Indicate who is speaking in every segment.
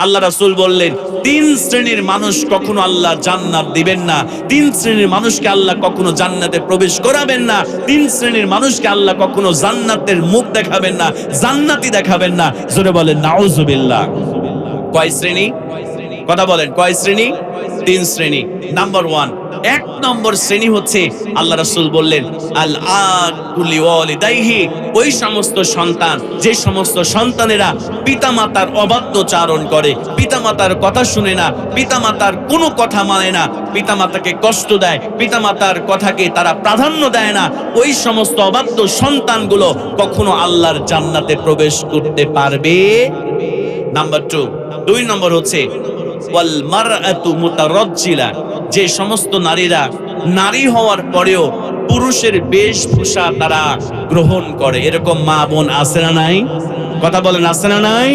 Speaker 1: আল্লাহ রাসুল বললেন, তিন শ্রেণির মানুষ কখনো আল্লাহ জান্নাত দিবেন না, তিন শ্রেণির মানুষকে আল্লাহ কখনো জান্নাতে প্রবেশ করাবেন না, তিন শ্রেণির মানুষকে আল্লাহ কখনো জান্নাতের মুখ দেখাবেন না, জান্নাতি দেখাবেন না। জোরে বলেন, নাউজুবিল্লাহ। কয় শ্রেণি? কথা বলেন, কয় শ্রেণি? তিন শ্রেণি। নাম্বার ওয়ান এক নম্বর শ্রেণি হচ্ছে আল্লাহ রাসূল বললেন আল আকুলি ওয়ালিদাইহি ওই সমস্ত সন্তান, যে সমস্ত সন্তানেরা পিতামাতার অবাধ্যচারণ করে, পিতামাতার কথা শুনে না, পিতামাতার কোনো কথা মানে না, পিতামাতাকে কষ্ট দেয়, পিতামাতার কথাকে তারা প্রাধান্য দেয় না, ওই সমস্ত অবাধ্য সন্তানগুলো কখনো আল্লাহর জান্নাতে প্রবেশ করতে পারবে? নাম্বার টু দুই নম্বর হচ্ছে যে সমস্ত নারীরা নারী হওয়ার পরেও পুরুষের বেশভূষা তারা গ্রহণ করে। এরকম মা বোন আছে না নাই? কথা বলেন, আছে না নাই?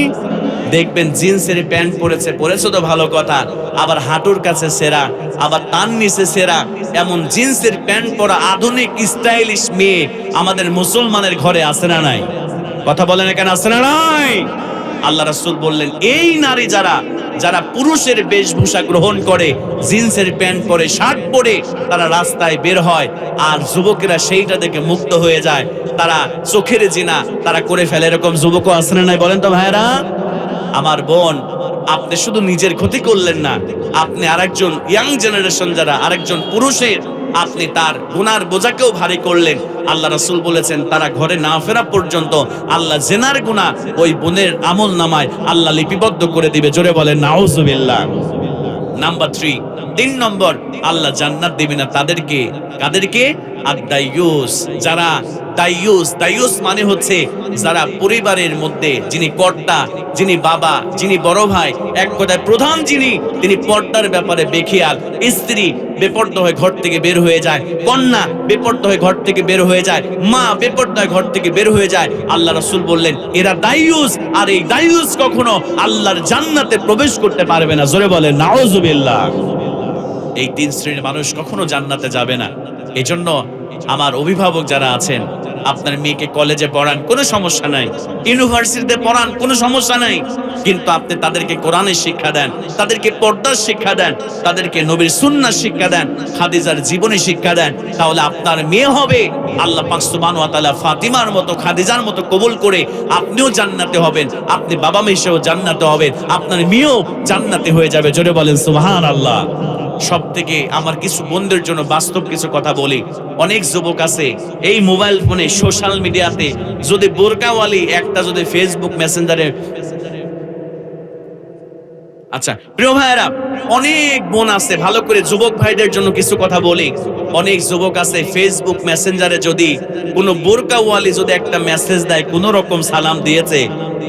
Speaker 1: দেখবেন জিন্সের প্যান্ট পরেছে পরেছে তো ভালো কথা, আবার হাঁটুর কাছে সেরা, আবার তার নিচে সেরা, এমন জিন্সের প্যান্ট পরা আধুনিক স্টাইলিশ মেয়ে আমাদের মুসলমানের ঘরে আছে না নাই? কথা বলেন কেন আছে না নাই? আল্লাহ রাসূল বললেন, এই নারী যারা যারা পুরুষের বেশভূষা গ্রহণ করে, জিন্সের প্যান্ট পরে, শার্ট পরে তারা রাস্তায় বের হয় আর যুবকেরা সেইটা দেখে মুক্ত হয়ে যায়। তারা চোখের জিনা তারা করে ফেলে। এরকম যুবকও আসলে নাই বলেন তো ভাইরা আমার বোন, আপনি শুধু নিজের ক্ষতি করলেন না, আপনি আরেকজন ইয়াং জেনারেশন যারা, আরেকজন পুরুষের আপনি তার গুনার বোঝাকেও ভারী করলেন। আল্লাহ রাসুল বলেছেন, তারা ঘরে না ফেরা পর্যন্ত আল্লাহ জেনার গুণা ওই বোনের আমল নামায় আল্লাহ লিপিবদ্ধ করে দিবে। জোরে বলেন, নাউজুবিল্লাহ। নাম্বার থ্রি তিন নম্বর, আল্লাহ জান্নাত দিবে না। তাদেরকে, কাদেরকে? আর দাইয়ুস যারা দাইয়ুস দাইয়ুস মানে হচ্ছে যারা পরিবারের মধ্যে যিনি কর্তা, যিনি বাবা, যিনি বড় ভাই, এক কথায় প্রধান যিনি, তিনি পর্দার ব্যাপারে বেখিয়াল। স্ত্রী বেপর্দ হয়ে ঘর থেকে বের হয়ে যায়, কন্যা বেপর্দ হয়ে ঘর থেকে বের হয়ে যায়, মা বেপর্দ হয়ে ঘর থেকে বের হয়ে যায়। আল্লাহ রাসূল বললেন, এরা দাইয়ুস, আর এই দাইয়ুস কখনো আল্লাহর জান্নাতে প্রবেশ করতে পারবে না। জোরে বলেন, নাউজুবিল্লাহ। এই তিন শ্রেণির মানুষ কখনো জান্নাতে যাবে না। এজন্য আমার অভিভাবক যারা আছেন, আপনার মেয়েকে কলেজে পড়ান, কোনো সমস্যা নাই। ইউনিভার্সিটিতে পড়ান, কোনো সমস্যা নাই। কিন্তু আপনি তাদেরকে কোরআনের শিক্ষা দেন, তাদেরকে পর্দার শিক্ষা দেন, তাদেরকে নবীর সুন্নার শিক্ষা দেন, খাদিজার জীবনী শিক্ষা দেন, তাহলে আপনার মেয়ে হবে। আল্লাহ পাক সুবহানাহু ওয়া তাআলা ফাতিমার মতো, খাদিজার মতো কবুল করে আপনিও জান্নাতে হবেন, আপনি বাবা মেয়ে হিসেবেও জান্নাতে হবেন, আপনার মেয়েও জান্নাতে হয়ে যাবে। জোরে বলেন সুবহানাল্লাহ। সব থেকে আমার কিছু বন্ধুদের জন্য বাস্তব কিছু কথা বলি। অনেক যুবক আছে, এই মোবাইল ফোনে, সোশ্যাল মিডিয়াতে, যদি বোরকাওয়ালি একটা যদি ফেসবুক মেসেঞ্জারে আচ্ছা প্রিয় ভাইয়েরা, অনেক বোন আছে, ভালো করে যুবক ভাইদের জন্য কিছু কথা বলি। অনেক যুবক আছে ফেসবুক মেসেঞ্জারে যদি কোনো বোরকাওয়ালি যদি একটা মেসেজ দেয়, কোনো রকম সালাম দিয়েছে,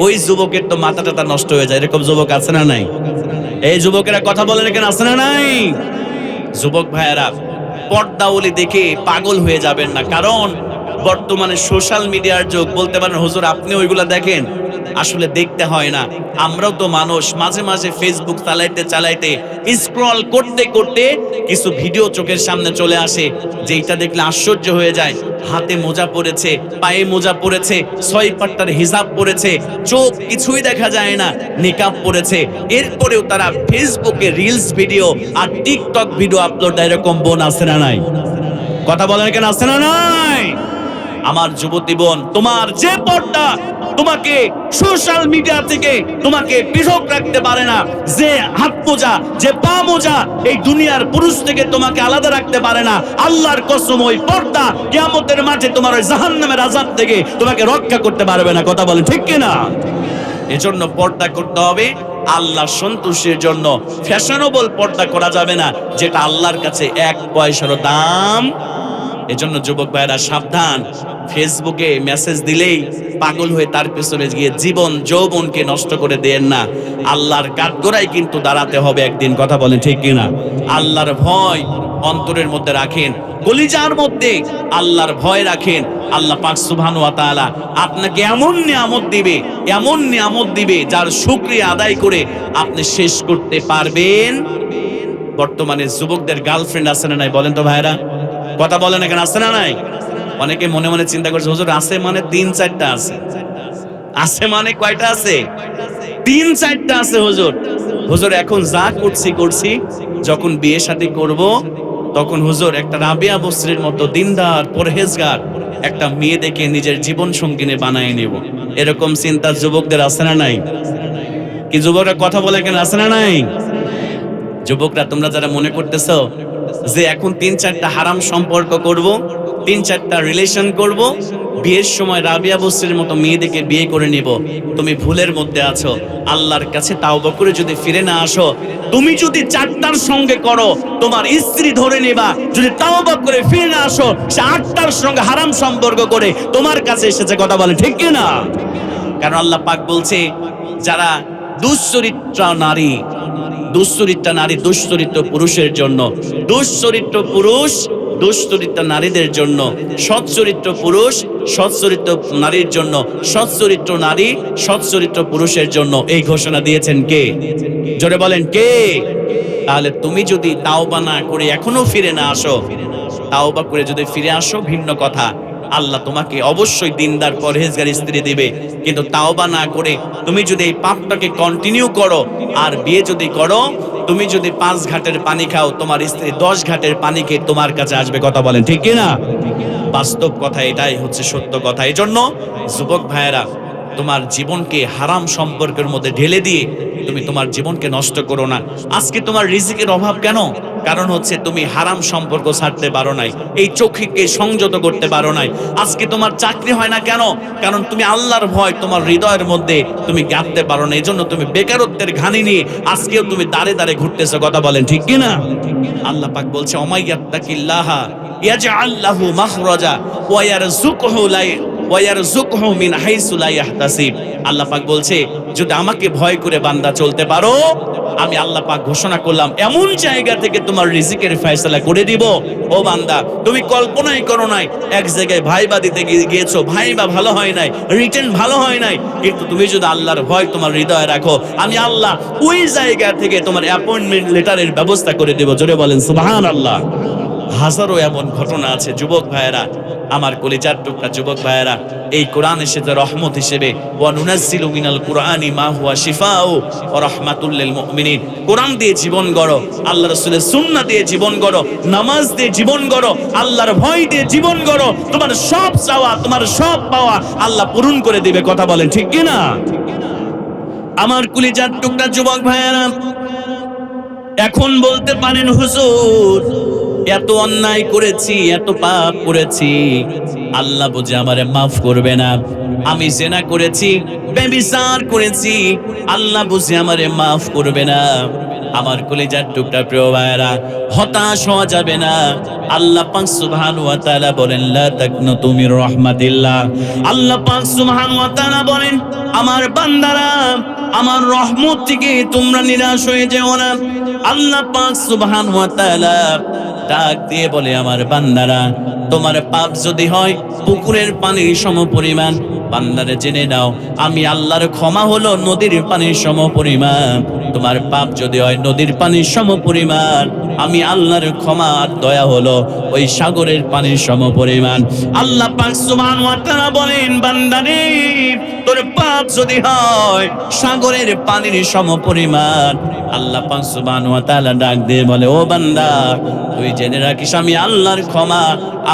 Speaker 1: ওই যুবকের তো মাথা টাথা নষ্ট হয়ে যায়। এরকম যুবক আছে না নাই? এই যুবকেরা কথা বলেন এখানে আছে না নাই? যুবক ভাইয়েরা পর্দাওলি দেখে পাগল হয়ে যাবেন না। কারণ বর্তমানে সোশ্যাল মিডিয়ার যুগ। বলতে পারেন, হুজুর, আপনি ওইগুলা দেখেন? আসলে দেখতে হয় না। আমরাও তো মানুষ, মাঝে মাঝে ফেসবুক চালাইতে চালাইতে স্ক্রল করতে করতে কিছু ভিডিও চোখের সামনে চলে আসে যেটা দেখলে আশ্চর্য হয়ে যায়। হাতে মোজা পড়েছে পায়ে মোজা পড়েছে ছয় পাট্টার হিসাব পড়েছে চোখ কিছুই দেখা যায় না, নিকাব পড়েছে এরপরেও তারা ফেসবুকে রিলস ভিডিও আর টিকটক ভিডিও আপলোড এরকম বোন আছে না নাই? কথা বলেন কেন আছে না নাই? আমার যুবতী বোন তোমার যে পর্দা তোমাকে সোশ্যাল মিডিয়া থেকে তোমাকে পৃথক রাখতে পারে না, যে হাত মোজা, যে পা মোজা এই দুনিয়ার পুরুষ থেকে তোমাকে আলাদা রাখতে পারে না। আল্লাহর কসম, ওই পর্দা কিয়ামতের মাঠে তোমার ওই জাহান্নামের আজাদ থেকে তোমাকে রক্ষা করতে পারবে না। কথা বলে ঠিক কিনা? এজন্য পর্দা করতে হবে। আল্লাহ সন্তুষ্টির জন্য ফ্যাশনেবল পর্দা করা যাবে না, যেটা আল্লাহর কাছে এক পয়সারও দাম। এজন্য যুবক ভাইরা সাবধান। ফেসবুকে মেসেজ দিলেই পাগল হয়ে তার পেছনে গিয়ে জীবন, যৌবনকে নষ্ট করে দেন না। আল্লাহর কাঠগোড়ায় কিন্তু দাঁড়াতে হবে একদিন, কথা বলেন ঠিক কিনা? আল্লাহর ভয় অন্তরের মধ্যে রাখেন, কলিজার মধ্যে আল্লাহর ভয় রাখেন। আল্লাহ পাক সুবহানাহু ওয়া তাআলা আপনাকে এমন নিয়ামত দিবে, এমন নিয়ামত দিবে যার শুকরিয়া আদায় করে আপনি শেষ করতে পারবেন। বর্তমানে যুবকদের গার্লফ্রেন্ড আছে না নাই, বলেন তো ভাইরা কথা বলেন এখানে, আছে না নাই? অনেকে মনে মনে চিন্তা করছে, হুজুর, আছে মানে তিন চারটা আছে। আছে মানে কয়টা আছে? তিন চারটা আছে, হুজুর। হুজুর, এখন যা করছি করছি। যখন বিয়ে শাদী করব, তখন হুজুর, একটা রাবিয়া বস্ত্রের মতো দিনদার, পরহেজগার, একটা মেয়ে দেখে নিজের জীবন সঙ্গিনী বানায় নেব। এরকম চিন্তা যুবকদের আছে না নাই? কি যুবকরা কথা বলে কেন আছে না নাই? যুবকরা, তোমরা যারা মনে করতেছ যে এখন তিন চারটা হারাম সম্পর্ক করব তিন চারটা রিলেশন করব। বিয়ের সময় রাবিয়া বস্ত্রের মতো মেয়েদেরকে বিয়ে করে নিব। তুমি ভুলের মধ্যে আছো। আল্লাহর কাছে তাওবা করে যদি ফিরে না আসো, তুমি যদি চারটার সঙ্গে করো, তোমার স্ত্রী ধরে নেবা। যদি তাওবা করে ফিরে না আসো, সে আটটার সঙ্গে হারাম সম্পর্ক করে তোমার কাছে এসেছে কথা বলে, ঠিক না? কারণ আল্লাহ পাক বলছে, যারা দুশ্চরিত্র নারী দুশ্চরিত্র নারী দুশ্চরিত্র পুরুষের জন্য, দুশ্চরিত্র পুরুষ দুশ্চরিত্র নারীদের জন্য সচ্চরিত্র পুরুষ, সচ্চরিত্র নারীর জন্য সচ্চরিত্র নারী, সচ্চরিত্র পুরুষের জন্য। এই ঘোষণা দিয়েছেন কে? জোরে বলেন কে? তাহলে তুমি যদি তাওবা না করে এখনও ফিরে না আসো, তাওবা করে যদি ফিরে আসো, ভিন্ন কথা। আল্লাহ তোমাকে অবশ্যই দিনদার, পরহেজগার স্ত্রী দিবে। কিন্তু তাওবা না করে তুমি যদি এই পাপটাকে কন্টিনিউ করো, আর বিয়ে যদি করো তুমি যদি পাঁচ ঘাটের পানি খাও, তোমার স্ত্রী দশ ঘাটের পানি খেয়ে তোমার কাছে আসবে, কথা বলেন, ঠিক কিনা? বাস্তব কথা এটাই হচ্ছে সত্য কথা। এই জন্য যুবক ভাইয়েরা তোমার জীবনকে হারাম সম্পর্কের মধ্যে ঢেলে দিয়ে তুমি তোমার জীবনকে নষ্ট করো না। আজকে তোমার রিজিকের অভাব কেন? কারণ হচ্ছে তুমি হারাম সম্পর্ক ছাড়তে পারো নাই, এই চোখকে সংযত করতে পারো নাই। আজকে তোমার চাকরি হয় না কেন? কারণ তুমি আল্লাহর ভয়, তোমার হৃদয়ের মধ্যে তুমি গাঁথতে পারো না এই জন্য তুমি বেকারত্বের ঘানি নিয়ে আজকেও তুমি দাঁড়ে দাঁড়ে ঘুরতেছো, কথা বলেন ঠিক কি না? আল্লাহ পাক বলছে, অমাইয়াত্তাকিল্লাহা ইয়াজআল লাহু মাখরাজা ওয়া ইয়ারযুকহু লাই মিন আল্লাহ পাক বলছে, যদি আমাকে ভয় করে বান্দা চলতে পারো, আমি আল্লাহ ঘোষণা করলাম, এমন জায়গা থেকে তোমার রিজিকের ফয়সালা করে দিব। ও বান্দা, তুমি কল্পনাই করো নাই, এক জায়গায় ভাইবা দিতে গিয়ে- গিয়েছো, ভাইবা ভালো হয় নাই, রিটেন ভালো হয় নাই, কিন্তু তুমি যদি আল্লাহর ভয় তোমার হৃদয়ে রাখো, আমি আল্লাহ ওই জায়গা থেকে তোমার অ্যাপয়েন্টমেন্ট লেটারের ব্যবস্থা করে দেব। জোরে বলেন, সুবহানাল্লাহ। হাজারো এমন ঘটনা আছে, যুবক ভাইয়েরা, আমার কলিজার টুকরা যুবক ভাইয়েরা, এই কোরআন এসেছে রহমত হিসেবে, ওয়া নুনাজ্জিলু মিনাল কুরআনি মা হুয়া শিফাউ, ওয়া রাহমাতুল লিল কোরআন দিয়ে জীবন গড়ো, আল্লাহ রাসূলের সুন্নাহ দিয়ে জীবন গড়ো, নামাজ দিয়ে জীবন গড়ো, আল্লাহর ভয় দিয়ে জীবন গড়ো, তোমার সব চাওয়া, তোমার সব পাওয়া আল্লাহ পূরণ করে দিবে, কথা বলেন ঠিক কি না আমার কলিজার টুকরা যুবক ভাইয়েরা, এখন বলতে পারেন হুজুর এত অন্যায় করেছি, এত পাপ করেছি। আল্লাহ বুঝে আমারে মাফ করবে না। আমি জেনা করেছি ব্যভিচার করেছি। আল্লাহ বুঝে আমারে মাফ করবে না। আমার কলেজার টুকরা প্রিয় ভাইয়েরা, হতাশ হওয়া যাবে না। আল্লাহ পাক সুবহান ওয়া তাআলা বলেন, লা তাকনাতু মির রাহমাতিল্লাহ। আল্লাহ পাক সুবহান ওয়া তাআলা বলেন, আমার বান্দারা, আমার রহমত থেকে তোমরা নিরাশ হয়ে যেও না। আল্লাহ পাক সুবহানাহু ওয়া তাআলা ডাক দিয়ে বলে আমার বান্দারা তোমার পাপ যদি হয়, পুকুরের পানির সম পরিমাণ বান্দারে জেনে নাও, আমি আল্লাহর ক্ষমা হলো নদীর পানির সম পরিমাণ তোমার পাপ যদি হয়, নদীর পানির সম পরিমাণ আমি আল্লাহর ক্ষমা আর দয়া হলো ওই সাগরের পানির সম পরিমাণ আল্লাহ পাক সুবহান ওয়া তাআলা বলেন, বান্দারে, তোর পাপ যদি হয়, সাগরের পানির সম পরিমাণ আল্লাহ পাক সুবহান ওয়া তাআলা ডাক দিয়ে বলে, ও বান্দা, তুই জেনে রাখিস, আমি আল্লাহর ক্ষমা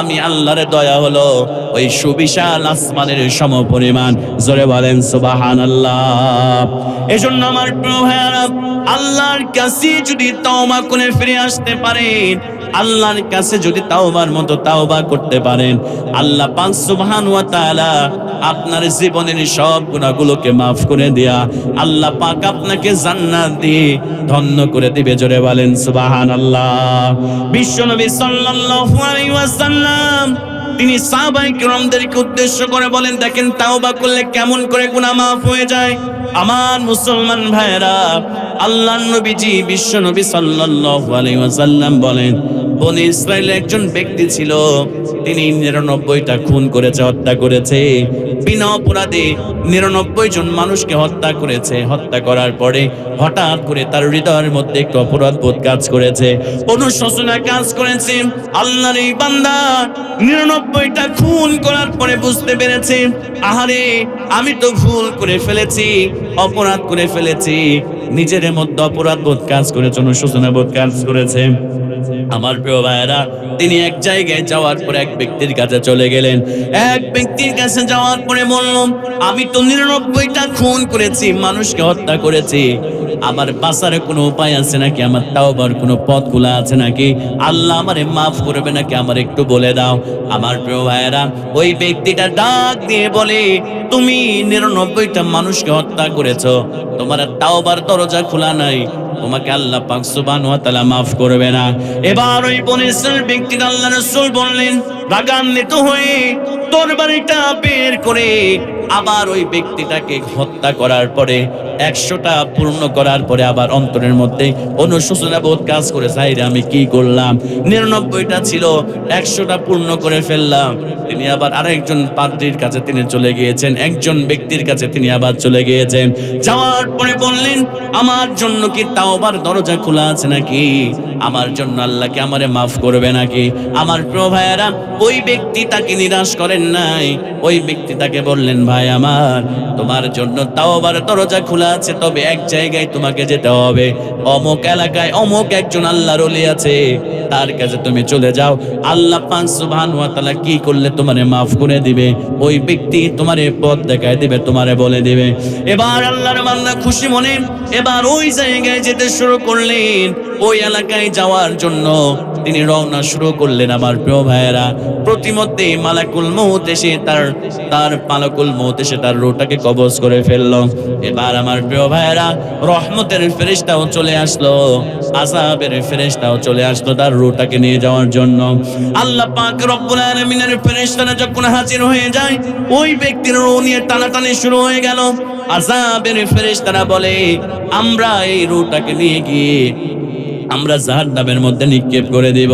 Speaker 1: আমি আল্লাহর দয়া হলো ওই সুবিশাল আসমানের সম পরিমাণ জোরে বলেন সুবাহান আল্লাহ এজন্য আমার ভাইয়ারা, আল্লাহর কাছে যদি তওবা করে ফিরে আসতে পারেন আল্লাহর কাছে যদি তাওবার মতো তাওবা করতে পারেন, আল্লাহ পাক সুবহান ওয়া তাআলা আপনার জীবনের সব গুনাহগুলোকে maaf করে দেয়া আল্লাহ পাক আপনাকে জান্নাত দিয়ে ধন্য করে দিবে। জোরে বলেন সুবহানাল্লাহ। বিশ্বনবী সাল্লাল্লাহু আলাইহি ওয়াসাল্লাম তিনি সাহাবাই কিরামদেরকে উদ্দেশ্য করে বলেন, দেখেন তাওবা করলে কেমন করে গুনাহ মাফ হয়ে যায়? আমার মুসলমান ভাইরা আল্লাহ নবীজি বিশ্ব নবী সাল্লাল্লাহু আলাইহি ওয়াসাল্লাম বলেন বনি ইসরায়েলের একজন ব্যক্তি ছিল। তিনি নিরানব্বইটা খুন করেছে, হত্যা করেছে। বিনা অপরাধে নিরানব্বই জন মানুষকে হত্যা করেছে। হত্যা করার পরে হঠাৎ করে তার হৃদয়ের মধ্যে একটু অপরাধ বোধ কাজ করেছে। অনুশোচনা কাজ করেছে। আল্লাহর এই বান্দা নিরানব্বইটা খুন করার পরে বুঝতে পেরেছে, আহারে, আমি তো ভুল করে ফেলেছি, অপরাধ করে ফেলেছি। নিজের মধ্যে অপরাধ বোধ কাজ করেছে, অনুশোচনা বোধ কাজ করেছে। আমার প্রিয় ভাইয়েরা, তিনি এক জায়গায় যাওয়ার পরে এক ব্যক্তির কাছে চলে গেলেন। এক ব্যক্তির কাছে যাওয়ার পরে বললাম, আমি তো নিরানব্বইটা খুন করেছি, মানুষকে হত্যা করেছি। আমার বাঁচার কোনো উপায় আছে নাকি? আমার তাওবার কোনো পথ খোলা আছে নাকি? আল্লাহ আমারে মাফ করবে নাকি? আমার একটু বলে দাও। আমার প্রিয় ভাইয়েরা, ওই ব্যক্তিটা ডাক দিয়ে বলে, তুমি নিরানব্বইটা মানুষকে হত্যা করেছ। তোমার তাওবার দরজা খোলা নাই। তোমাকে আল্লাহ পাক সুবহান ওয়া তাআলা মাফ করবে না। এবার ওই বনিসের ব্যক্তি আল্লাহ রাসূল বললেন, রাগান্বিত হয়ে তরবারিটা বের করে আবার ওই ব্যক্তিটাকে হত্যা করার পরে, একশোটা পূর্ণ করার পরে আবার অন্তরের মধ্যে অনুশোচনা বোধ কাজ করে, সাইরে, আমি কি করলাম? নিরানব্বইটা ছিল, একশোটা পূর্ণ করে ফেললাম। তিনি আবার আরেকজন পাত্রীর কাছে তিনি চলে গিয়েছেন। একজন ব্যক্তির কাছে তিনি আবার চলে গিয়েছেন। যাওয়ার পরে বললেন, আমার জন্য কি তাওবার দরজা খোলা আছে নাকি? আমার জন্য আল্লাহকে আমারে মাফ করবে নাকি? আমার প্রিয় ওই ব্যক্তি তাকে নিরাশ করেন নাই। ওই ব্যক্তি তাকে বললেন, ভাই আমার, তোমার জন্য তাওবার দরজা খোলা আছে, তবে এক জায়গায় তোমাকে যেতে হবে। অমুক এলাকায় অমুক একজন আল্লাহর ওলি আছে। তার কাছে তুমি চলে যাও। আল্লাহ পাক সুবহানাহু ওয়া তাআলা কি করলে তোমারে মাফ করে দিবে। ওই ব্যক্তি তোমারে পথ দেখায় দিবে, তোমারে বলে দিবে। এবার আল্লাহর বান্দা খুশি মনে, এবার ওই জায়গায় যেতে শুরু করলেন। ওই এলাকায় যাওয়ার জন্য তিনি রওনা শুরু করলেন আমার প্রিয় ভাইয়েরা। প্রতিমধ্যে মালাকুল মৌত এসে তার তার পালাকুল মৌত এসে তার রোটাকে কবজ করে ফেলল। এবার আমার প্রিয় ভাইয়েরা, রহমতের ফেরেশতাও চলে আসলো আসাবের ফেরেশতাও চলে আসলো তার রুটাকে নিয়ে যাওয়ার জন্য। আল্লাহ পাক রব্বুল আলামিনের ফেরেশতারা যখন হাজির হয়ে যায়, ওই ব্যক্তির রু নিয়ে টানাটানি শুরু হয়ে গেল। আযাবের ফেরেশতারা বলে, আমরা এই রুটাকে নিয়ে গিয়ে আমরা জাহার নামের মধ্যে নিক্ষেপ করে দিব।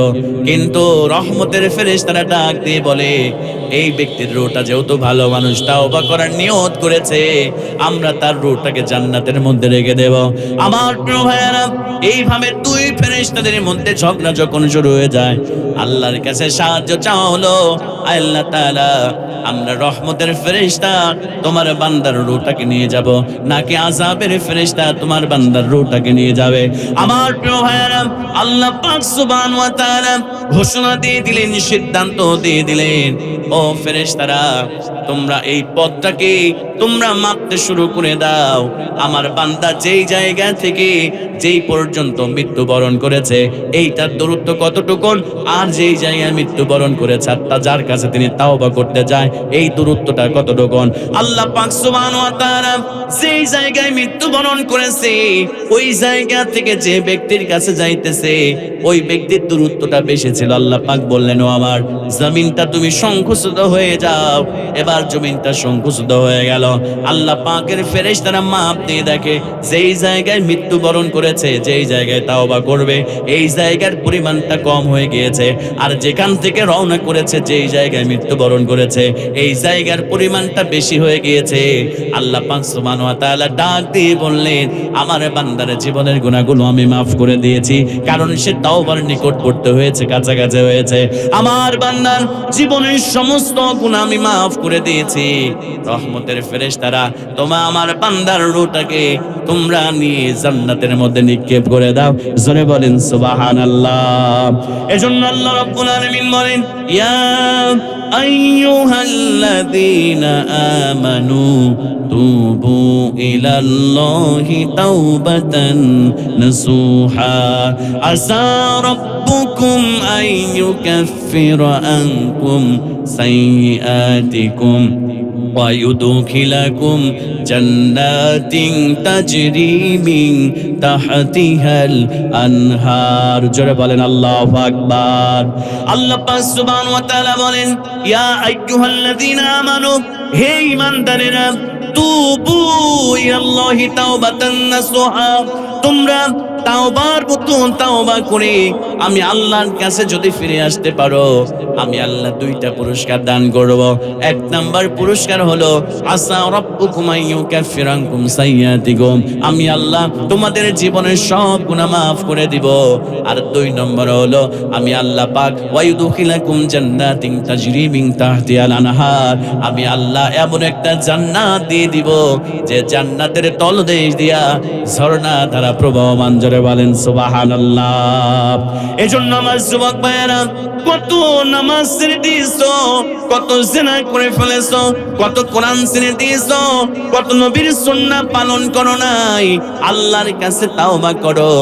Speaker 1: কিন্তু রহমতের ফেরেশতারা ডাক দিয়ে বলে, এই ব্যক্তির রোটা যেহেতু ভালো মানুষ, তাওবা করার নিয়ত করেছে, আমরা তার রোটাকে জান্নাতের মধ্যে রেখে দেব। আমার ভাইয়েরা, এইভাবে দুই ফেরেশতাদের মধ্যে ঝগড়া যখন শুরু হয়ে যায় আল্লাহর কাছে সাহায্য চাওয়া হলো আল্লাহ তাআলা, আমরা রহমতের ফেরেশতা, তোমার বান্দার রুটাকে নিয়ে যাব। নাকি আযাবের ফেরেশতা তোমার বান্দার রুটাকে নিয়ে যাবে? আমার প্রিয় ভাইয়েরা, আল্লাহ পাক সুবহানাহু ওয়া তাআলা ঘোষণা দিয়ে দিলেন, সিদ্ধান্ত দিয়ে দিলেন, ও ফেরেশতারা, তোমরা এই পথটাকে তোমরা মাপতে শুরু করে দাও। আমার বান্দা যেই জায়গা থেকে যেই পর্যন্ত মৃত্যুবরণ করেছে, এইটার দূরত্ব কতটুকুন? আর যেই জায়গায় মৃত্যুবরণ করেছে আর তা যার কাছে তিনি তাওবা করতে যায়, এই দূরত্বটা কত কতটুকুন আল্লাহ পাক যেই জায়গায় মৃত্যুবরণ করেছে, ওই জায়গা থেকে যে ব্যক্তির কাছে যাইতেছে, ওই ব্যক্তির দূরত্বটা বেশি ছিল। আল্লাহ পাক বললেন, ও আমার, জমিনটা তুমি সংকুচিত হয়ে যাও। এবার জমিনটা সংকুচিত হয়ে গেল। আল্লাহ পাকের ফেরেশ তারা মাপ দিয়ে দেখে, যেই জায়গায় মৃত্যুবরণ করেছে, যেই জায়গায় তাওবা করবে, এই জায়গার পরিমাণটা কম হয়ে গিয়েছে। আর যেখান থেকে রওনা করেছে, যেই জায়গায় মৃত্যুবরণ করেছে, এই জায়গার পরিমাণটা বেশি হয়ে গিয়েছে। আল্লাহ পাক তাআলা ডাক দিয়ে বললেন, আমার বান্দার জীবনের গুনাহগুলো আমি মাফ করে দিয়েছি, কারণ সে তাওবার নিকটবর্তী হয়েছে, কাছাকাছি হয়েছে। আমার বান্দার জীবনের সমস্ত গুনাহ আমি মাফ করে দিয়েছি। রহমতের ফেরেশতারা তোমা আমার বান্দার রুটাকে তোমরা নিয়ে জান্নাতের মধ্যে নিক্ষেপ করে দাও। জোরে বলেন সুবহানাল্লাহ। এজন্য আল্লাহ রাব্বুল আলামিন বলেন ইয়া আইয়ুহাল্লাযীনা আমানু তুবু ইলাল্লাহি তাওবাতান নাসুহা আসা রাব্বুকুম আন ইউকাফিরা আনকুম সাইয়্যাতিকুম ويدخلكم جنات تجري من تحتها الأنهار জোরে বলেন আল্লাহু আকবার আল্লাহ পাক সুবহানাহু ওয়া তাআলা বলেন ইয়া আইয়ুহাল্লাযীনা আমানু হে ঈমানদারেরা তুবু ইলাল্লাহি তাওবাতান নাসুহা তোমরা তাওবার মতো তাওবা করে আমি আল্লাহর কাছে যদি ফিরে আসতে পারো, আমি আল্লাহ দুইটা পুরস্কার দান করব। এক নাম্বার পুরস্কার হলো আসা রাব্বুকুম আইয়ুকাফিরানকুম সাইয়্যাতিকুম। আমি আল্লাহ তোমাদের জীবনের সব গুনাহ মাফ করে দিব। আর দুই নম্বর হলো, আমি আল্লাহ পাক ওয়ায়ুদখিলাকুম জান্নাতিন তাজরি মিন তাহতিহাল আনহার। আমি আল্লাহ এমন একটা জান্নাত দিয়ে দিব, যে জান্নাতের তলদেশ দিয়া ঝর্ণা ধারা প্রবাহমান জোরে বলেন, সুবহানাল্লাহ। এজন্য আমার যুবক ভাইয়েরা, কত নামাজ ছেড়ে দিয়েছ, কত জেনা করে ফেলেছো, কত কোরআন ছেড়ে দিয়েছ, কত নবীর সুন্নাহ পালন করো নাই। আল্লাহর কাছে তাওবা করো,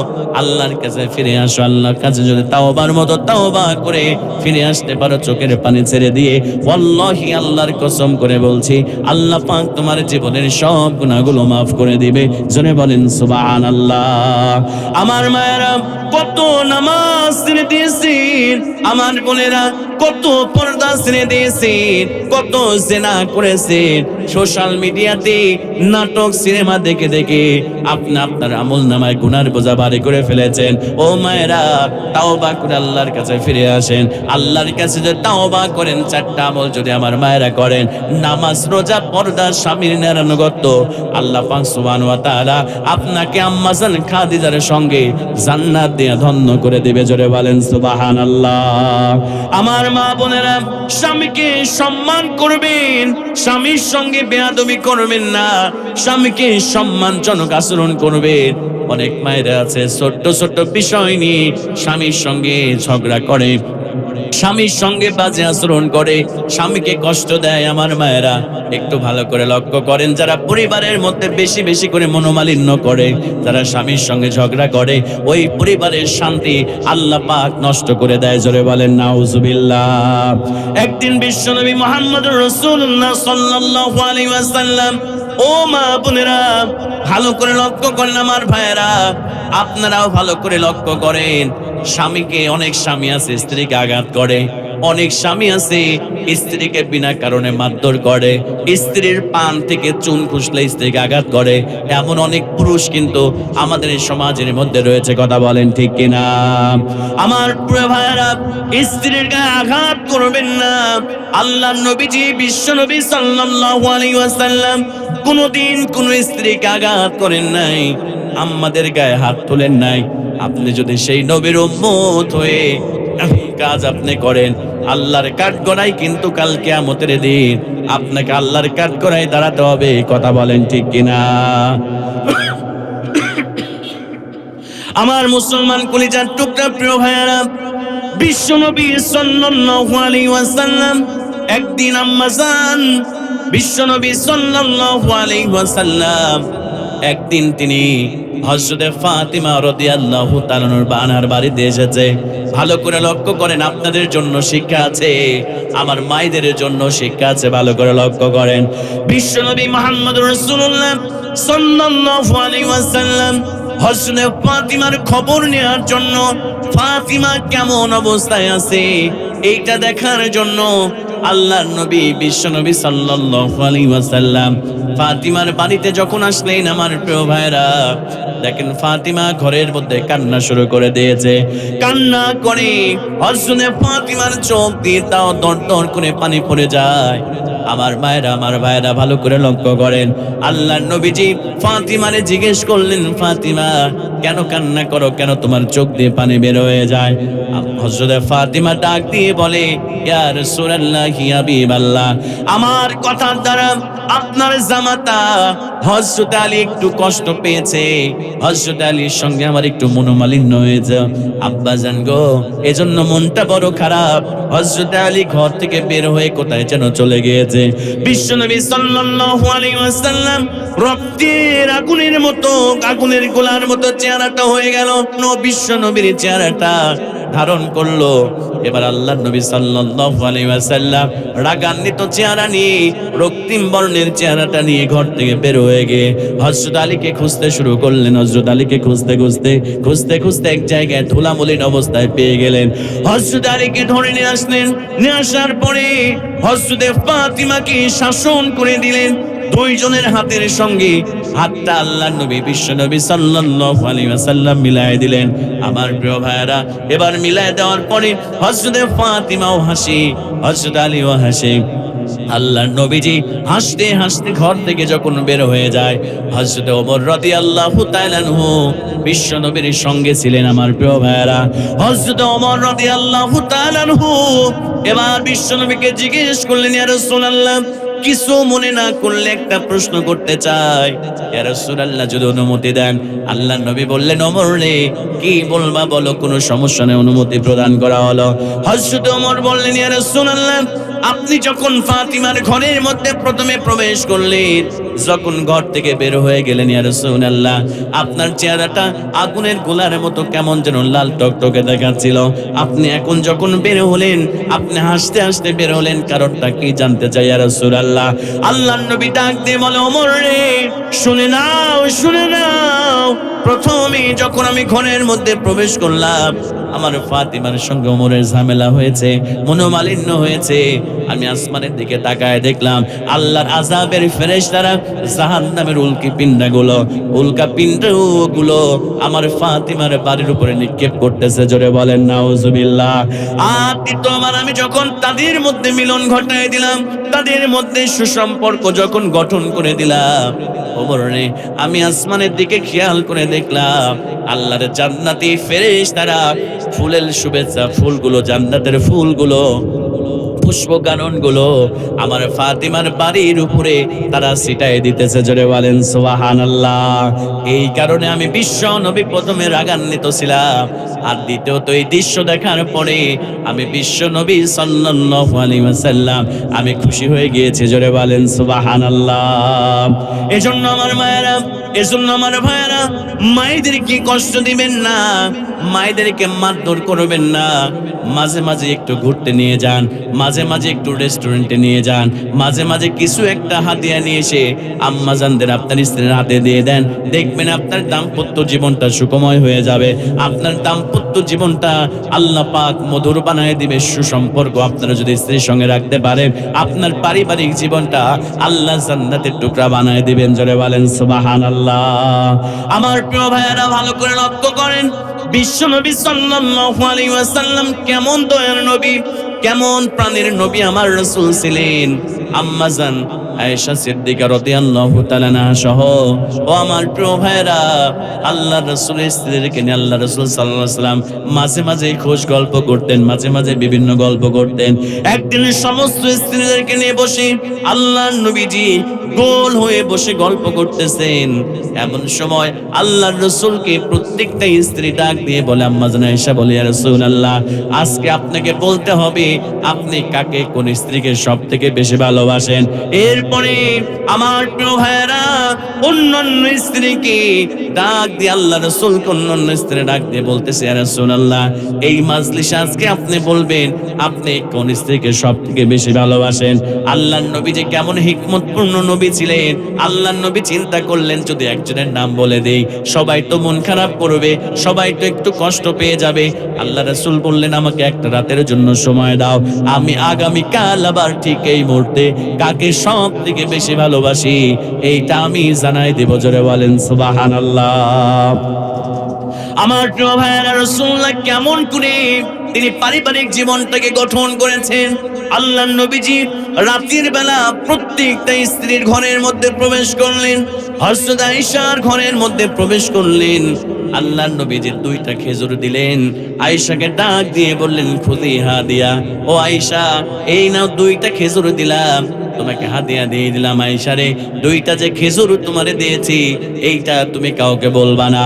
Speaker 1: আল্লাহর কাছে ফিরে আসো, আল্লাহর কাছে যদি তাওবার মতো তাওবা করে ফিরে আসতে পারো, চোখের পানি ছেড়ে দিয়ে, ওয়াল্লাহি আল্লাহর কসম করে বলছি, আল্লাহ পাক তোমার জীবনের সব গুনাহগুলো মাফ করে দিবে। জনে বলেন, সুবহানাল্লাহ। আমার মায়েরা কত নামাজ তিনি দিয়েছেন। আমার বোনেরা কত পর্দা ছেড়ে দিয়েছেন কত জেনা করেছেন সোশ্যাল মিডিয়াতে নাটক, সিনেমা দেখে দেখে আপনি আপনার আমল নামায় গুনার বোঝা ভারী করে ফেলেছেন। ও মায়েরা, তাওবা করে আল্লাহর কাছে ফিরে আসেন। আল্লাহর কাছে যদি তাওবা করেন, চারটা আমল যদি আমার মায়েরা করেন, নামাজ, রোজা, পর্দা, স্বামীর নেরানুগত্য, আল্লাহ পাক সুবহানাহু ওয়া তাআলা আপনাকে আম্মাজান খাদিজার সঙ্গে জান্নাত দিয়ে ধন্য করে দিবে। জোরে বলেন সুবহানাল্লাহ। আমার মা বোনেরা, স্বামীকে সম্মান করবেন, স্বামীর সঙ্গে বেয়াদবি করবেন না, স্বামীকে সম্মানজনক আচরণ করবেন। অনেক মায়েরা আছে, ছোট্ট ছোট্ট বিষয় নিয়ে স্বামীর সঙ্গে ঝগড়া করে। স্বামীর সঙ্গে বাজে আচরণ করে। স্বামীকে কষ্ট দেয় আমার মায়েরা। একটু ভালো করে লক্ষ্য করেন, যারা পরিবারের মধ্যে বেশি বেশি করে মনোমালিন্য করে যারা স্বামীর সঙ্গে ঝগড়া করে। ওই পরিবারের শান্তি আল্লাহ পাক নষ্ট করে দেয়। জোরে বলেন, নাউজুবিল্লাহ। একদিন বিশ্বনবী মোহাম্মদ রসুল্লাহ ও মা বোনেরা, ভালো করে লক্ষ্য করেন আমার ভাইয়েরা। আপনারাও ভালো করে লক্ষ্য করেন। স্বামীকে, অনেক স্বামী আছে, স্ত্রীকে আঘাত করে। অনেক স্বামী আছে, স্ত্রীকে বিনা কারণে মারধর করে। স্ত্রীর পান থেকে চুন খুসলে স্ত্রীকে আঘাত করে। এমন অনেক পুরুষ কিন্তু আমাদের এই সমাজের মধ্যে রয়েছে, কথা বলেন ঠিক কিনা? আমার প্রিয় ভাইয়েরা, স্ত্রীর গায়ে আঘাত করবেন না। আল্লাহ নবীজি, বিশ্ব নবী সাল্লাল্লাহু আলাইহি ওয়াসাল্লাম কোনোদিন কোন স্ত্রীকে আঘাত করেন নাই আমাদের গায়ে হাত তোলেন নাই। আপনি যদি সেই নবীর উম্মত হয়ে কাজ আপনি করেন, আল্লাহর কাঠ গড়াই কিন্তু কাল কেয়ামতের দিন আপনাকে আল্লাহর কাঠ গড়াই দাঁড়াতে হবে, কথা বলেন ঠিক কিনা? আমার মুসলমান কলিজার টুকরা প্রিয় ভাইয়ারা, বিশ্ব নবী সাল্লাল্লাহু আলাইহি ওয়াসাল্লাম একদিন আম্মাজান বিশ্ব নবী সাল্লাল্লাহু আলাইহি ওয়াসাল্লাম একদিন তিনি হযরতে ফাতিমা রাদিয়াল্লাহু তাআলার বানার বাড়িতে এসেছে। ভালো করে লক্ষ্য করেন, আপনাদের জন্য শিক্ষা আছে, আমার মায়েদের জন্য শিক্ষা আছে, ভালো করে লক্ষ্য করেন। বিশ্বনবী মুহাম্মদ রাসূলুল্লাহ সাল্লাল্লাহু আলাইহি ওয়াসাল্লাম হজরত ফাতিমার খবর নেওয়ার জন্য, ফাতিমা কেমন অবস্থায় আছে এইটা দেখার জন্য আল্লাহর নবী বিশ্ব নবী সাল্লাল্লাহু আলাইহি ওয়াসাল্লাম ফাতিমার বাড়িতে যখন আসলেন আমার প্রিয় ভাইরা দেখেন ফাতিমা ঘরের মধ্যে কান্না শুরু করে দিয়েছে। কান্না করে হজরত ফাতিমার চোখ দিয়ে তাও দর দর করে পানি পড়ে যায়। আমার মায়েরা, আমার ভাইরা ভালো করে লক্ষ্য করেন। আল্লাহ নবীজি ফাতিমারে জিজ্ঞেস করলেন, ফাতিমা, কেন কান্না করো? কেন তোমার চোখ দিয়ে পানি বের হয়ে যায়? হযরত ফাতিমা ডাক দিয়ে বলে, ইয়া রাসূলুল্লাহ ইয়া হাবিবাল্লাহ, আমার কথার দ্বারা আপনার জামাতা হযরত আলী একটু কষ্ট পেয়েছে। হজরত আলীর সঙ্গে আমার একটু মনোমালিন্য হয়েছে। আব্বা জান গো, এজন্য মনটা বড় খারাপ। হযরত আলী ঘর থেকে বের হয়ে কোথায় যেন চলে গিয়েছে। বিশ্বনবী সাল্লাল্লাহু আলাইহি ওয়াসাল্লাম রক্তের আগুনের মতো, আগুনের গোলার মতো চেহারাটা হয়ে গেল। বিশ্ব নবীর চেহারাটা ধারণ করল। এবার আল্লাহ নবী সাল্লাল্লাহু আলাইহি ওয়াসাল্লাম রাগান্বিত চেহারা নিয়ে, রক্তিম বর্ণের চেহারাটা নিয়ে ঘর থেকে বের হয়ে গিয়ে হযরত আলীকে খুঁজতে শুরু করলেন। হযরত আলীকে খুঁজতে খুঁজতে খুঁজতে খুঁজতে এক জায়গায় ধুলামলিন অবস্থায় পেয়ে গেলেন। হযরত আলীকে ধরে নিয়ে আসলেন। নিয়ে আসার পরে হযরতে ফাতিমাকে শাসন করে দিলেন। দুইজনের হাতের সঙ্গে হাতটা আল্লাহ নবী, বিশ্ব নবী সাল্লাল্লাহু আলাইহি ওয়াসাল্লাম মিলায় দিলেন। আমার প্রিয় ভাইরা এবার মিলায় দেওয়ার পরে হযরতে ফাতিমাও হাসি, হযরত আলীও হাসে, আল্লাহর নবীজি হাসতে হাসতে ঘর থেকে যখন বের হয়ে যায়, হযরত ওমর রাদিয়াল্লাহু তাআলা আনহু বিশ্ব নবীর সঙ্গে ছিলেন আমার প্রিয় ভাইরা হযরত ওমর রাদিয়াল্লাহু তাআলা আনহু এবার বিশ্ব নবীকে জিজ্ঞেস করলেন, ইয়া রাসূলুল্লাহ কিছু মনে না করলে একটা প্রশ্ন করতে চাই। রাসূলুল্লাহ, যদি অনুমতি দেন আল্লাহ নবী বললেন, ওমর রে, কি বলবা বলো, কোনো সমস্যা নেই, অনুমতি প্রদান করা হলো। হযরত ওমর বললেন, ইয়া রাসূলুল্লাহ আপনি যখন ফাতিমার ঘরের মধ্যে প্রথমে প্রবেশ করলেন, যখন ঘর থেকে বের হয়ে গেলেন, ইয়া রাসূলুল্লাহ, আপনার চেহারাটা আগুনের গোলার মতো কেমন যেন লাল টকটকে দেখাচ্ছিল। আপনি এখন যখন বের হলেন, আপনি হাসতে হাসতে বের হলেন, কারণটা কি জানতে চাই, ইয়া রাসূলুল্লাহ? আল্লাহর নবী ডাক দিয়ে বলে, ওমর রে, শুনে নাও শুনে নাও। প্রথমে যখন আমি ঘরের মধ্যে প্রবেশ করলাম আমার ফাতিমার সঙ্গে ওমরের ঝামেলা হয়েছে, মনোমালিন্য হয়েছে। আমি আসমানের দিকে তাকায় দেখলাম, আল্লাহর আজাবের ফেরেশতারা জাহান্নামের উল্কি পিণ্ডাগুলো, উল্কা পিণ্ডগুলো আমার ফাতিমার বাড়ির উপরে নিক্ষেপ করতেছে। জোরে বলেন, নাউজুবিল্লাহ। আর তোমার আমি যখন তাদের মধ্যে মিলন ঘটায় দিলাম, তাদের মধ্যে সুসম্পর্ক যখন গঠন করে দিলাম, ওমরে আমি আসমানের দিকে খেয়াল করে দেখলাম, আল্লাহর জান্নাতি ফেরেশ তারা ফুলের শুভেচ্ছা ফুলগুলো জান্নাতের ফুলগুলো। পুষ্পগুলো আমার ফাতিমার বাড়ির উপরে তারা ছিটাই দিতেছে। জোরে বলেন সোহান এই কারণে আমি বিশ্ব নবী প্রথমে রাগান্বিত ছিলাম। আর দ্বিতীয়ত এই দৃশ্য দেখার পরে আমি বিশ্ব নবী সাল্লাল্লাহু ওয়াসাল্লাম, আমি খুশি হয়ে গিয়েছি। জোরে বলেন, সুবহানাল্লাহ। এজন্য আমার মায়েরা, এজন্য আমার ভাইয়েরা, মায়েদের কি কষ্ট দিবেন না? মায়েদেরকে মারধর করবেন না। মাঝে মাঝে একটু ঘুরতে নিয়ে যান। মাঝে মাঝে মাঝে একটু রেস্টুরেন্টে নিয়ে যান। মাঝে মাঝে কিছু একটা হাতিয়া নিয়ে এসে আম্মাজানদের আপনার স্ত্রীর হাতে দিয়ে দেন। দেখবেন আপনার দাম্পত্য জীবনটা সুখময় হয়ে যাবে। আপনার দাম্পত্য জীবনটা আল্লাহ পাক মধুর বানায় দিবে, সুসম্পর্ক আপনারা যদি স্ত্রীর সঙ্গে রাখতে পারেন, আপনার পারিবারিক জীবনটা আল্লাহ জান্নাতের টুকরা বানায় দিবেন। জোরে বলেন সুবাহান আল্লাহ আমার প্রিয় ভাইয়েরা, ভালো করে লক্ষ্য করেন বিশ্ব নবী সাল্লাল্লাহু আলাইহি ওয়াসাল্লাম কেমন দয়ার নবী? কেমন প্রাণের নবী আমার রসুল ছিলেন? আম্মাজান আয়েশা সিদ্দিকা রাদিয়াল্লাহু তাআলা না সহ ও আমার প্রিয় ভাইরা আল্লাহ রাসূলের স্ত্রীদেরকে নিয়ে আল্লাহ রাসূল সাল্লাল্লাহু আলাইহি সাল্লাম মাঝে মাঝে খোঁজ গল্প করতেন, মাঝে মাঝে বিভিন্ন গল্প করতেন। একদিন সমস্ত স্ত্রীদেরকে নিয়ে বসে আল্লাহ নবীজি গোল হয়ে বসে গল্প করতেছেন। এমন সময় আল্লাহ রসুলকে প্রত্যেকটা স্ত্রী ডাক দিয়ে বলে, আম্মা জানা এসে বলে রসুল আল্লাহ আজকে আপনাকে বলতে হবে, আপনি কাকে কোন স্ত্রীকে সব থেকে বেশি ভালোবাসেন? এরপরে আমার প্রিয় ভাইয়েরা, অন্যান্য স্ত্রীকে ডাক দিয়ে আল্লাহ রসুলকে অন্যান্য স্ত্রী ডাক দিয়ে বলতেছে রসুল আল্লাহ এই মাজলিস আজকে আপনি বলবেন, আপনি কোন স্ত্রীকে সব থেকে বেশি ভালোবাসেন? আল্লাহ নবী যে কেমন হিকমতপূর্ণ নবী ছিলেন আল্লাহ নবী চিন্তা করলেন, যদি একজনের নাম বলে দেই, সবাই তো মন খারাপ করবে, সবাই তো একটু কষ্ট পেয়ে যাবে। আল্লাহ রাসূল বললেন, আমাকে একটা রাতের জন্য সময় দাও, আমি আগামী কাল আবার ঠিক এই মুহূর্তে কাকে সব থেকে বেশি ভালোবাসি, এইটা আমি জানাই দেব জোরে বলেন, সুবহানাল্লাহ। আমার প্রিয় ভাইয়েরা রসুল্লাহ কেমন করে তিনি পারিবারিক জীবনটাকে গঠন করেছেন। আল্লাহ নবীজি রাতের বেলা প্রত্যেকটা স্ত্রীর ঘরের মধ্যে প্রবেশ করলেন হজরত আয়েশার ঘরের মধ্যে প্রবেশ করলেন। আল্লাহ নবীজি দুইটা খেজুর দিলেন। আয়েশাকে ডাক দিয়ে বললেন খুদি হা দিয়া, ও আয়েশা, এই নাও দুইটা খেজুর দিলাম। তোমাকে হাতিয়া দিয়ে দিলাম আয়েশারে দুইটা যে খেজুর তোমারে দিয়েছি, এইটা তুমি কাউকে বলবা না।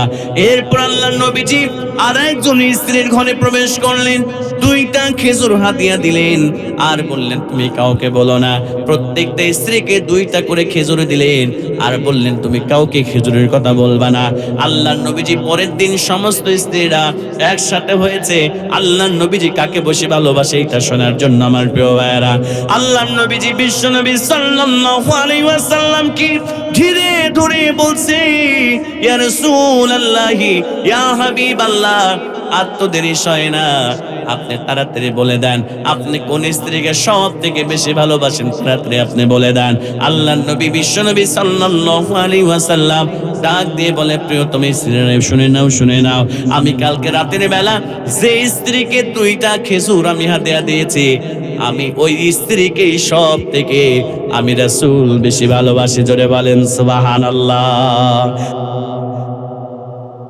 Speaker 1: এরপর আল্লাহ নবীজি আর একজন স্ত্রীর ঘরে প্রবেশ করলেন, দুইটা খেজুর হাতিয়া দিলেন আর বললেন, তুমি কাউকে বলো না। প্রত্যেকটা স্ত্রীকে দুইটা করে খেজুর দিলেন আর বললেন, তুমি কাউকে খেজুরের কথা বলবা না। আল্লাহ নবীজি পরের দিন সমস্ত স্ত্রীরা একসাথে হয়েছে। আল্লাহ নবীজি কাকে বসে ভালোবাসে এটা শোনার জন্য আমার প্রিয় ভাইয়েরা। আল্লাহ নবীজি বিশ্ব নবী সাল্লাল্লাহু আলাইহি ওয়াসাল্লাম কি ধীরে ধরে বলছে, ইয়া রাসূলুল্লাহি, ইয়া হাবিবাল্লাহ, আর তো দেরি সয় না আপনি তাড়াতাড়ি বলে দেন। আপনি কোন স্ত্রীকে সব থেকে বেশি ভালোবাসেন তাড়াতাড়ি আপনি বলে দেন। আল্লাহ নবী, বিশ্ব নবী আলাইহি ওয়াসাল্লাম ডাক দিয়ে বলে, প্রিয়তম স্ত্রীরা শুনে নাও শুনে নাও। আমি কালকে রাতের বেলা যে স্ত্রীকে দুইটা খেজুর আমি হাতে দিয়েছি, আমি ওই স্ত্রীকে সব থেকে আমি রাসূল বেশি ভালোবাসি। জোরে বলেন, সুবহানাল্লাহ।